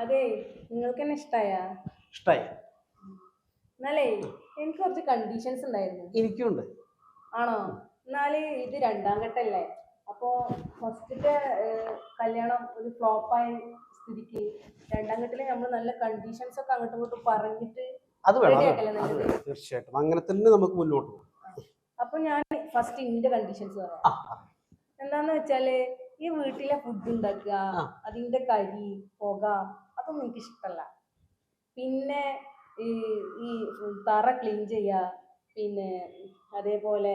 അതെ നിങ്ങൾക്ക് തന്നെ ഇഷ്ടായ? ഇഷ്ടായി. എന്നാലേ എനിക്ക് കുറച്ച് കണ്ടീഷൻസ് ഉണ്ടായിരുന്നു. എനിക്കുണ്ട്. ആണോ? എന്നാൽ ഇത് രണ്ടാം ഘട്ടല്ലേ? അപ്പോ ഫസ്റ്റത്തെ കല്യാണം ഒരു ഫ്ലോപ്പായ സ്ഥിതിക്ക് രണ്ടാം ഘട്ടത്തിൽ നമ്മൾ നല്ല കണ്ടീഷൻസ് ഒക്കെ അങ്ങോട്ടും ഇങ്ങോട്ടും പറഞ്ഞിട്ട് അത് വേണം അത് തീർച്ചയായിട്ടും. അങ്ങനെ തന്നെ നമുക്ക് മുന്നോട്ട് പോകും. അപ്പൊ ഞാൻ ഫസ്റ്റ് ഇന്റെ കണ്ടീഷൻസ് പറയാം. ആ, ആ. എന്താന്ന് വെച്ചാൽ ഈ വീട്ടിലെ ഫുഡ് ഉണ്ടാക്കുക ആ. അതിന്റെ കരി പുക അതൊന്നും എനിക്ക് ഇഷ്ടമല്ല പിന്നെ ഈ ഈ തറ ക്ലീൻ ചെയ്യുക പിന്നെ അതേപോലെ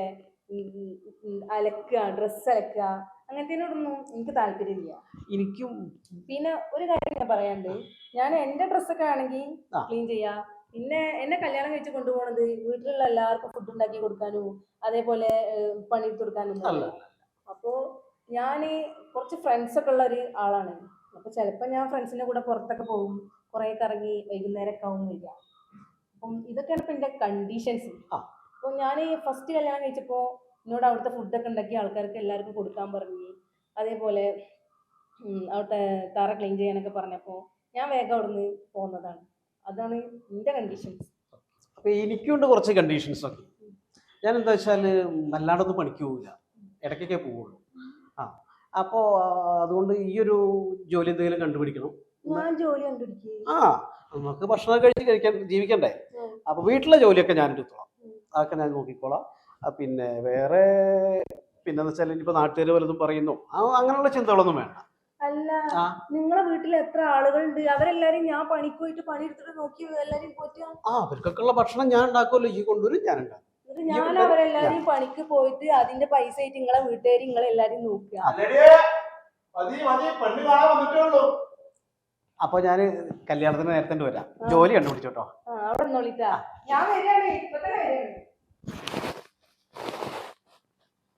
അലക്കുക ഡ്രസ്സ് അലക്കുക അങ്ങനത്തേനോടൊന്നും എനിക്ക് താല്പര്യമില്ല. എനിക്കും പിന്നെ ഒരു കാര്യം ഞാൻ പറയാണ്ട് ഞാൻ എന്റെ ഡ്രസ്സൊക്കെ ആണെങ്കിൽ. ക്ലീൻ ചെയ്യാം. പിന്നെ എന്നെ കല്യാണം കഴിച്ച് കൊണ്ടുപോകണത് വീട്ടിലുള്ള എല്ലാവർക്കും ഫുഡ് ഉണ്ടാക്കി കൊടുക്കാനും അതേപോലെ പണി പണിയെടുത്ത് കൊടുക്കാനും അപ്പോൾ ഞാൻ കുറച്ച് ഫ്രണ്ട്സ് ഒക്കെ ഉള്ള ഒരു ആളാണ്. അപ്പൊ ചിലപ്പോൾ ഞാൻ ഫ്രണ്ട്സിന്റെ കൂടെ പുറത്തൊക്കെ പോകും. കുറേ കറങ്ങി വൈകുന്നേരമൊക്കെ ആവും വരിക. അപ്പം ഇതൊക്കെയാണ് ഇപ്പൊ എന്റെ കണ്ടീഷൻസ് അപ്പൊ അപ്പോൾ ഞാൻ ഫസ്റ്റ് കല്യാണം കഴിച്ചപ്പോൾ എന്നോട് അവിടുത്തെ ഫുഡൊക്കെ ഉണ്ടാക്കി ആൾക്കാർക്ക് എല്ലാവർക്കും കൊടുക്കാൻ പറഞ്ഞു. അതേപോലെ അവിടുത്തെ കാറ ക്ലീൻ ചെയ്യാനൊക്കെ പറഞ്ഞപ്പോൾ ഞാൻ വേഗം അവിടുന്ന് പോകുന്നതാണ് അതാണ് എന്റെ കണ്ടീഷൻസ് അപ്പൊ എനിക്കുണ്ട് കുറച്ച് കണ്ടീഷൻസ് ഒക്കെ. ഞാൻ എന്താ വെച്ചാൽ വല്ലാണ്ടൊന്നും പണിക്ക് പോകില്ല ഇടയ്ക്കൊക്കെ പോവുള്ളൂ. ആ. അപ്പോൾ അതുകൊണ്ട് ഈ ഒരു ജോലി എന്തെങ്കിലും കണ്ടുപിടിക്കണം. ഞാൻ ജോലി ആ നമുക്ക് ഭക്ഷണം കഴിച്ച് കഴിക്കാൻ ജീവിക്കണ്ടേ. അപ്പൊ വീട്ടിലെ ജോലിയൊക്കെ ഞാൻ എടുത്തോളാം അതൊക്കെ ഞാൻ നോക്കിക്കോളാം. പിന്നെ വേറെ പിന്നെന്ന് വെച്ചാൽ ഇനിയിപ്പോ നാട്ടുകാർ വലുതും പറയുന്നു? അങ്ങനെയുള്ള ചിന്തകളൊന്നും വേണ്ട. അല്ല. നിങ്ങളെ വീട്ടിൽ എത്ര ആളുകളുണ്ട്? അവരെല്ലാരും ഞാൻ പണിക്ക് പോയിട്ട് പണിയെടുത്തിട്ട് നോക്കി എല്ലാരും പോറ്റാ ആ അവർക്കൊക്കെ ഉള്ള ഭക്ഷണം ഞാൻ ഉണ്ടാക്കുമല്ലോ. ഈ കൊണ്ടുവരും ഞാൻ ഉണ്ടാക്കും. ഞാൻ അവരെല്ലാരും പണിക്ക് പോയിട്ട് അതിന്റെ പൈസ ആയിട്ട് നിങ്ങളെ വീട്ടുകാർ നിങ്ങളെ എല്ലാരും നോക്കുക. അപ്പൊ ഞാൻ കല്യാണത്തിന് നേരത്തെ വരാം. ജോലി കണ്ടുപിടിച്ചോട്ടോ. ആ അവിടെ നോളിട്ടാ ഞാൻ